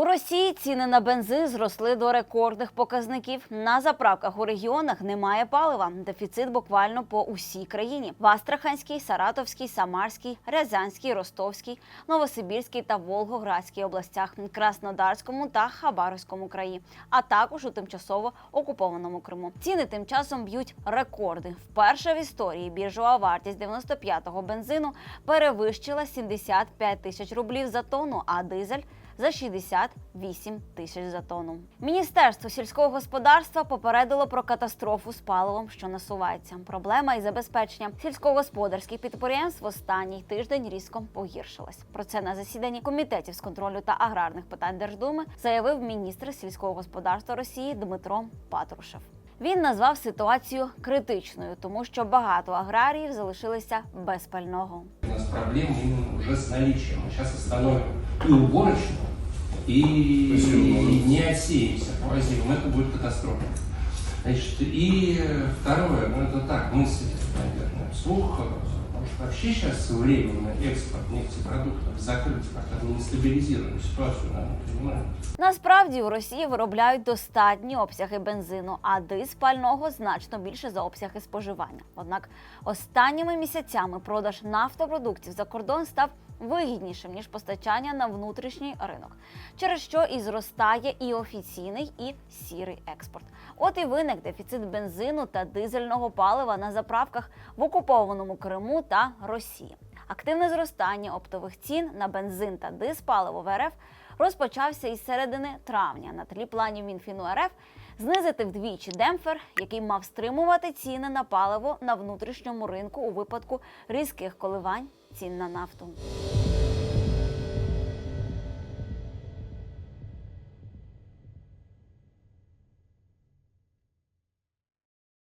У Росії ціни на бензин зросли до рекордних показників. На заправках у регіонах немає палива. Дефіцит буквально по усій країні: в Астраханській, Саратовській, Самарській, Рязанській, Ростовській, Новосибірській та Волгоградській областях, Краснодарському та Хабаровському краї, а також у тимчасово окупованому Криму. Ціни тим часом б'ють рекорди. Вперше в історії біржова вартість 95-го бензину перевищила 75 тисяч рублів за тонну, а дизель за 68 тисяч за тонну. Міністерство сільського господарства попередило про катастрофу з паливом, що насувається. Проблема із забезпеченням сільськогосподарських підприємств в останній тиждень різко погіршилась. Про це на засіданні комітетів з контролю та аграрних питань Держдуми заявив міністр сільського господарства Росії Дмитро Патрушев. Він назвав ситуацію критичною, тому що багато аграріїв залишилися без пального. У нас проблемы именно уже с наличием. Мы сейчас остановим и уборочную, и, и не отсеемся по зимам. Это будет катастрофа. Значит, и второе, ну это так, мысль, наверное, вслух. Может, вообще сейчас временно экспорт нефтепродуктов закрыть, пока мы не стабилизируем ситуацию на внутреннем рынке. Насправді у Росії виробляють достатні обсяги бензину, а дис пального значно більше за обсяги споживання. Однак останніми місяцями продаж нафтопродуктів за кордон став вигіднішим ніж постачання на внутрішній ринок, через що і зростає і офіційний, і сірий експорт. От і виник дефіцит бензину та дизельного палива на заправках в окупованому Криму та Росії. Активне зростання оптових цін на бензин та диспаливо в РФ розпочався із середини травня на тлі планів Мінфіну РФ знизити вдвічі демпфер, який мав стримувати ціни на паливо на внутрішньому ринку у випадку різких коливань цін на нафту.